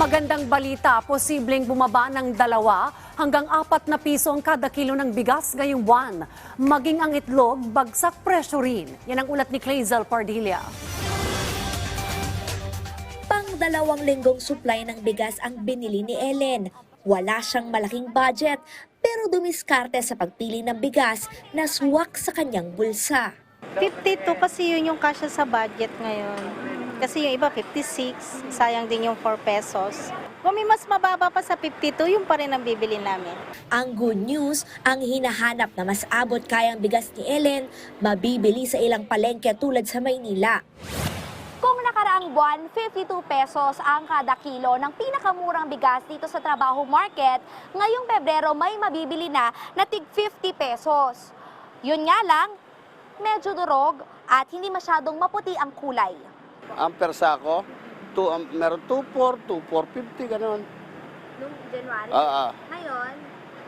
Magandang balita, posibleng bumaba ng dalawa hanggang apat na piso ang kada kilo ng bigas ngayong buwan. Maging ang itlog, bagsak presyo rin. Yan ang ulat ni Clazel Pardilla. Pang dalawang linggong supply ng bigas ang binili ni Ellen. Wala siyang malaking budget, pero dumiskarte sa pagpili ng bigas na suwak sa kanyang bulsa. 52 kasi yun yung kasya sa budget ngayon. Kasi yung iba 56, sayang din yung 4 pesos. Kung may mas mababa pa sa 52, yung pa rin ang bibili namin. Ang good news, ang hinahanap na mas abot kayang bigas ni Ellen, mabibili sa ilang palengke tulad sa Maynila. Kung nakaraang buwan, 52 pesos ang kada kilo ng pinakamurang bigas dito sa Trabaho Market, ngayong Pebrero may mabibili na na tig 50 pesos. Yun nga lang, medyo durog at hindi masyadong maputi ang kulay. Ang persako, two, um, meron 2.4, 2.450, gano'n. Noong January, Ah, ah. ngayon,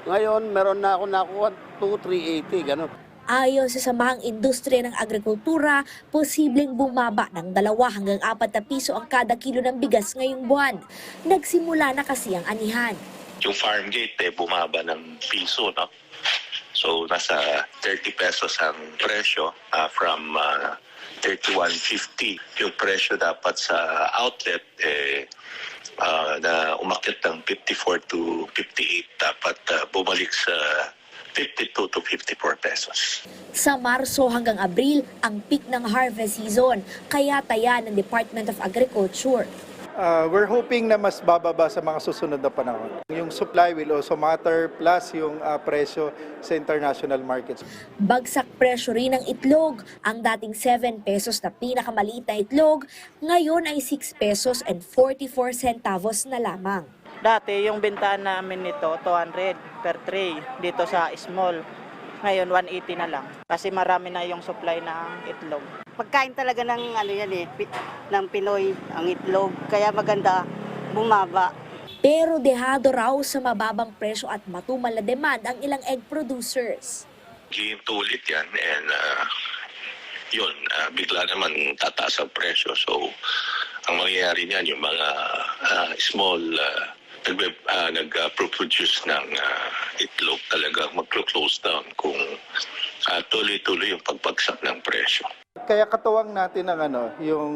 Ngayon, meron na ako nakuha 2.380, gano'n. Ayon sa samahang industriya ng agrikultura, posibleng bumaba ng dalawa hanggang apat na piso ang kada kilo ng bigas ngayong buwan. Nagsimula na kasi ang anihan. yung farm gate eh, bumaba ng piso, no? So, nasa 30 pesos ang presyo ah, from ah, 31.50. Yung presyo dapat sa outlet, eh, ah, na umakyat ng 54 to 58, dapat ah, bumalik sa 52 to 54 pesos. Sa Marso hanggang Abril, ang peak ng harvest season, kaya taya ng Department of Agriculture. Uh, we're hoping na mas bababa sa mga susunod na panahon. Yung supply will also matter plus yung uh, presyo sa international markets. Bagsak presyo rin ng itlog. Ang dating 7 pesos na pinakamaliit na itlog, ngayon ay 6 pesos and 44 centavos na lamang. Dati yung bentahan namin nito 200 per tray dito sa small. Ngayon 180 na lang kasi marami na yung supply ng itlog. Pagkain talaga ng ano yan eh, pi- ng Pinoy, ang itlog. Kaya maganda, bumaba. Pero dehado raw sa mababang presyo at matumal na demand ang ilang egg producers. Gihinto ulit yan and ah, yun, ah, bigla naman tataas ang presyo. So, ang mangyayari niyan, yung mga ah, small uh, nag-produce ng ah, itlog talaga maglo-close down kung ah, tuloy-tuloy yung pagbagsak ng presyo. Kaya katuwang natin ang ano, yung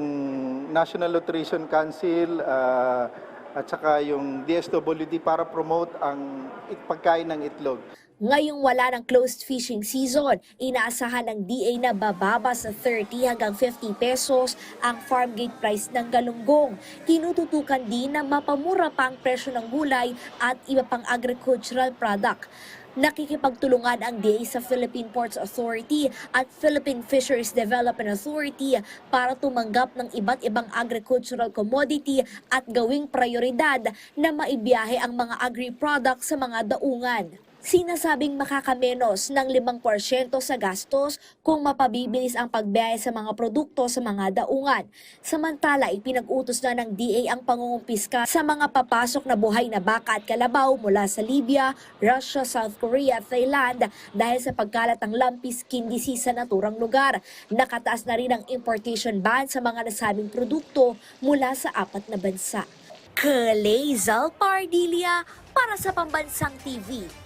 National Nutrition Council uh, at saka yung DSWD para promote ang pagkain ng itlog. Ngayong wala ng closed fishing season, inaasahan ng DA na bababa sa 30 hanggang 50 pesos ang farm gate price ng galunggong. Tinututukan din na mapamura pa ang presyo ng gulay at iba pang agricultural product. Nakikipagtulungan ang DA sa Philippine Ports Authority at Philippine Fisheries Development Authority para tumanggap ng iba't ibang agricultural commodity at gawing prioridad na maibiyahe ang mga agri-products sa mga daungan. Sinasabing makakamenos ng 5% sa gastos kung mapabibilis ang pagbiyahe sa mga produkto sa mga daungan. Samantala, ipinag-utos na ng DA ang pangungumpiska sa mga papasok na buhay na baka at kalabaw mula sa Libya, Russia, South Korea Thailand dahil sa pagkalat ng lumpy skin sa naturang lugar. Nakataas na rin ang importation ban sa mga nasabing produkto mula sa apat na bansa. Kalezal Pardilia para sa Pambansang TV